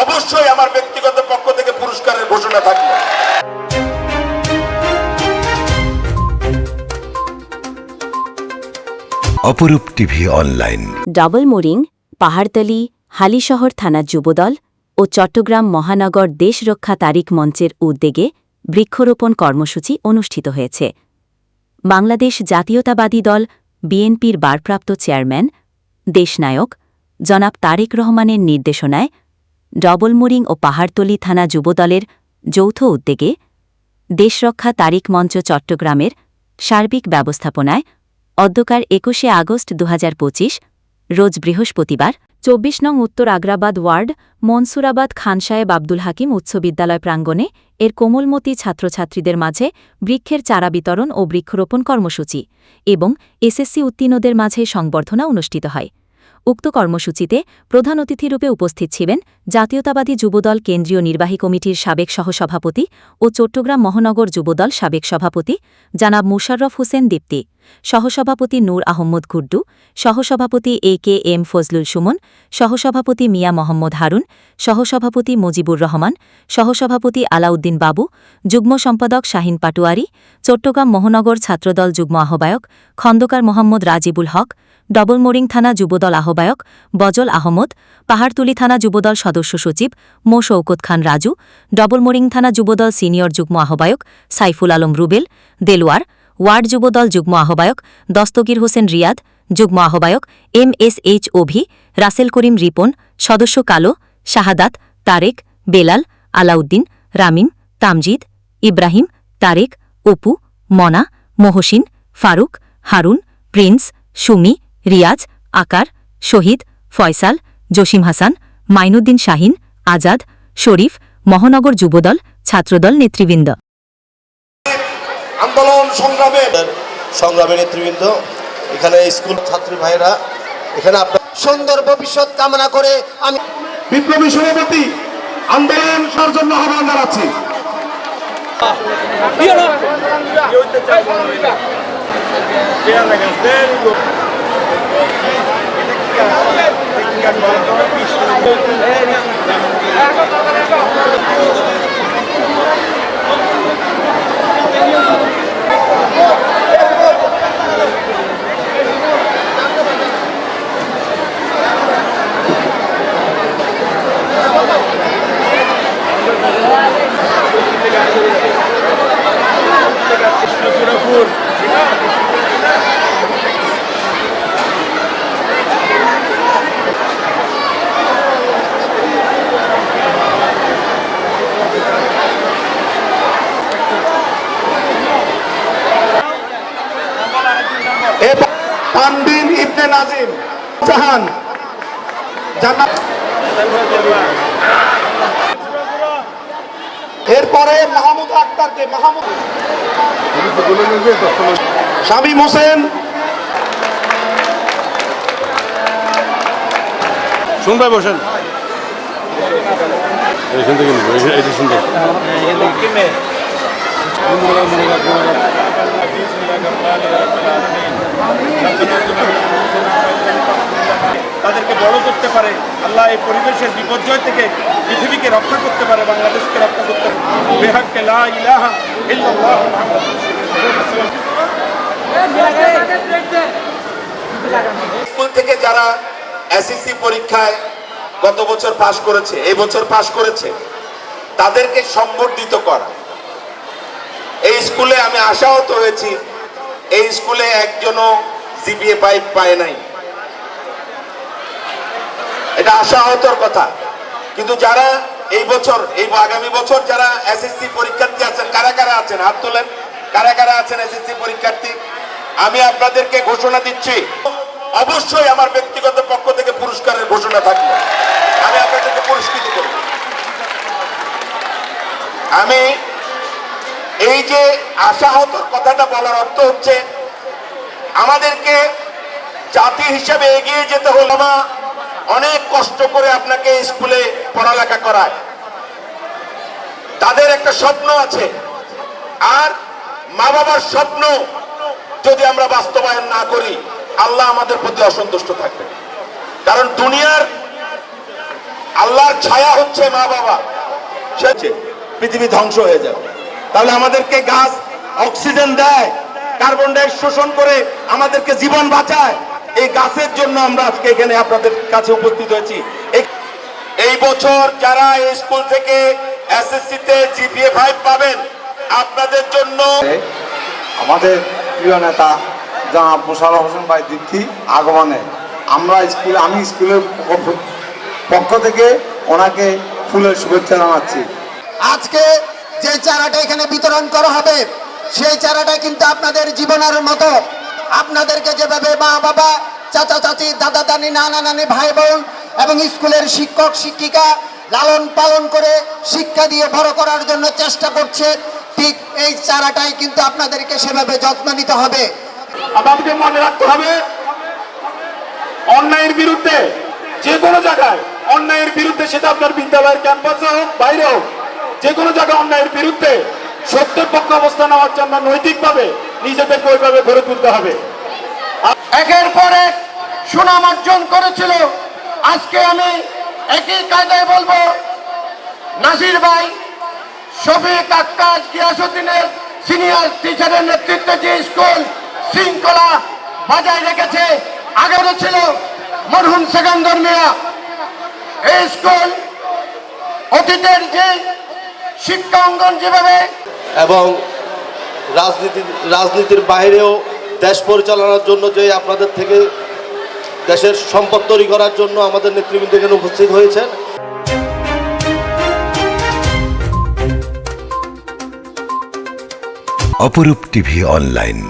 অবশ্যই আমার ব্যক্তিগত পক্ষ থেকে পুরস্কারের ঘোষণা থাকবে। Aparup TV online. Double mooring Pahartali Halishahar থানার যুবদল ও চট্টগ্রাম মহানগর দেশ রক্ষা তারিখ মঞ্চের উদ্যোগে বৃক্ষরোপণ কর্মসূচি অনুষ্ঠিত হয়েছে। বাংলাদেশ জাতীয়তাবাদী দল বিএনপির বারপ্রাপ্ত চেয়ারম্যান দেশনায়ক জনাব তারেক রহমানের নির্দেশনায় ডবল মোরিং ও পাহাড়তলি থানা যুবদলের যৌথ উদ্যোগে দেশরক্ষা তারিখ মঞ্চ চট্টগ্রামের সার্বিক ব্যবস্থাপনায় অদ্যকার একুশে আগস্ট দুহাজার পঁচিশ, রোজ বৃহস্পতিবার, চব্বিশ নং উত্তর আগ্রাবাদ ওয়ার্ড, মনসুরাবাদ খান সাহেব আব্দুল হাকিম উচ্চ বিদ্যালয় প্রাঙ্গণে এর কোমলমতি ছাত্রছাত্রীদের মাঝে বৃক্ষের চারা বিতরণ ও বৃক্ষরোপণ কর্মসূচি এবং এসএসসি উত্তীর্ণদের মাঝে সংবর্ধনা অনুষ্ঠিত হয়। উক্ত কর্মসূচিতে প্রধান অতিথিরূপে উপস্থিত ছিলেন জাতীয়তাবাদী যুবদল কেন্দ্রীয় নির্বাহী কমিটির সাবেক সহসভাপতি ও চট্টগ্রাম মহানগর যুবদল সাবেক সভাপতি জানাব মুশাররফ হোসেন দীপ্তি, সহসভাপতি নূর আহম্মদ গুড্ডু, সহসভাপতি A K M Fazlul Sumon, সহসভাপতি মিয়া মোহাম্মদ হারুন, সহসভাপতি মুজিবুর রহমান, সহসভাপতি আলাউদ্দিন বাবু, যুগ্ম সম্পাদক শাহিন পাটোয়ারি, চট্টগ্রাম মহানগর ছাত্রদল যুগ্ম আহ্বায়ক খন্দকার মোহাম্মদ রাজিবুল হক ডবল মোরিং থানা যুবদল আহ্বায়ক বজল আহমদ, পাহাড়তুলি থানা যুবদল সদস্য সচিব মো শৌকত খান রাজু, ডবল মোরিং থানা যুবদল সিনিয়র যুগ্ম আহ্বায়ক সাইফুল আলম রুবেল দেলোয়ার ওয়ার্ড যুবদল যুগ্ম আহ্বায়ক দস্তগীর হোসেন রিয়াদ, যুগ্ম আহ্বায়ক M S H Ovi Rasel Karim Ripon, সদস্য কালো শাহাদাত, তারেক, বেলাল, আলাউদ্দিন, রামিম, তামজিদ, ইব্রাহিম, তারেক, অপু, মনা, মহসিন, ফারুক, হারুন, প্রিন্স, সুমি রিয়াজ আকার শহীদ ফয়সাল জসিম হাসান মাইনুদ্দিন শাহিন আজাদ শরীফ মহানগর যুবদল ছাত্রদল নেতৃবৃন্দ। আন্দোলন সংগ্রামে সংগ্রামী নেতৃবৃন্দ এখানে স্কুল ছাত্রী ভাইরা এখানে আপনার সুন্দর ভবিষ্যৎ কামনা করে আমি বিপ্লবী সভাপতি আন্দোলন করার জন্য আহ্বান জানাচ্ছি। Cultura pura. তানবিন ইবনে নাজিম জাহান। জান্নাত। এরপরে মাহমুদ আক্তারকে মাহমুদ শামীম হোসেন শুনবে বসেন। এখান থেকে নিবো, এটা তাদেরকে বড় করতে পারে, আল্লাহ এই পরিবেশের বিপর্যয় থেকে পৃথিবীকে রক্ষা করতে পারে, বাংলাদেশকে রক্ষা করতে পারে। স্কুল থেকে যারা এসএসসি পরীক্ষায় গত বছর পাশ করেছে, এই বছর পাশ করেছে, তাদেরকে সম্বর্ধিত করা। এই স্কুলে আমি আশাহত হয়েছি, এই স্কুলে একজনও জিপিএ পাইপ পায় নাই। এটা আশাহতর কথা। কিন্তু যারা এই বছর, এই আগামী বছর যারা এসএসসি পরীক্ষার্থী আছেন, কারা কারা আছেন? হাত তোলেন। কারা কারা আছেন এসএসসি পরীক্ষার্থী? আমি আপনাদেরকে ঘোষণা দিচ্ছি, অবশ্যই আমার ব্যক্তিগত পক্ষ থেকে পুরস্কারের ঘোষণা থাকবে। আমি আপনাদেরকে পুরস্কৃত করব। আমি এই যে আশাহত কথাটা বলার অর্থ হচ্ছে, আমাদেরকে জাতি হিসেবে এগিয়ে যেতে হলো মা অনেক কষ্ট করে আপনাকে স্কুলে পড়ালেখা করায়। তাদের একটা স্বপ্ন আছে। আর মা বাবার স্বপ্ন যদি আমরা বাস্তবায়ন না করি, আল্লাহ আমাদের প্রতি অসন্তুষ্ট থাকবে। কারণ দুনিয়ার আল্লাহর ছায়া হচ্ছে মা বাবা সে পৃথিবী ধ্বংস হয়ে যাবে। তাহলে আমাদেরকে গাছ অক্সিজেন দেয়, কার্বন ডাই শোষণ করে আমাদেরকে জীবন বাঁচায়। এই গাছের জন্য আমরা আজকে এখানে আপনাদের কাছে উপস্থিত হয়েছি। এই- বছর যারা এই স্কুল থেকে এসএসসি তে জিপিএ ফাইভ পাবেন আপনাদের জন্য আমাদের প্রিয় নেতা জনাব মোশারফ হোসেন ভাই দীপ্তি আগমনে। আমরা স্কুলে আমি স্কুলের পক্ষ- পক্ষ থেকে ওনাকে ফুলের শুভেচ্ছা জানাচ্ছি। আজকে যে চারাটা এখানে বিতরণ করা হবে সেই চারাটা কিন্তু আপনাদের জীবনের মতো। আপনাদেরকে যেভাবে মা বাবা চাচা চাচি দাদা দানি নানা নানি ভাই বোন এবং স্কুলের শিক্ষক, শিক্ষিকা লালন পালন করে শিক্ষা দিয়ে বড় করার জন্য চেষ্টা করছে। ঠিক এই চারাটাই কিন্তু আপনাদেরকে সেভাবে যত্ন নিতে হবে। আমাদেরকে মনে রাখতে হবে, অন্যায়ের বিরুদ্ধে যে কোনো জায়গায় অন্যায়ের বিরুদ্ধে সেটা আপনার বিদ্যালয়ের ক্যাম্পাসে হোক, বাইরে হোক, যে কোনো জায়গায় অন্যায়ের বিরুদ্ধে সত্যের পক্ষে অবস্থান নেওয়ার জন্য নৈতিকভাবে নিজেদেরকে ওইভাবে গড়ে তুলতে হবে। একের পর এক সুনাম অর্জন করেছিল। আজকে আমি একই কায়দায় বলব, নাসির ভাই, শফিক আক্কাস গিয়াসুদ্দিনের সিনিয়র টিচারের নেতৃত্বে যে স্কুল শৃঙ্খলা বজায় রেখেছে, আগেও ছিল মরহুম সেকান্দর মিয়া। এই স্কুল অতীতের যে শিক্ষা অঙ্গন যেভাবে এবং রাজনীতি রাজনীতির বাইরেও দেশ পরিচালনার জন্য যে আপনাদের থেকে দেশের সম্পদ তৈরি করার জন্য আমাদের নেতৃবৃন্দ এখানে উপস্থিত হয়েছেন। অপরূপ টিভি অনলাইন।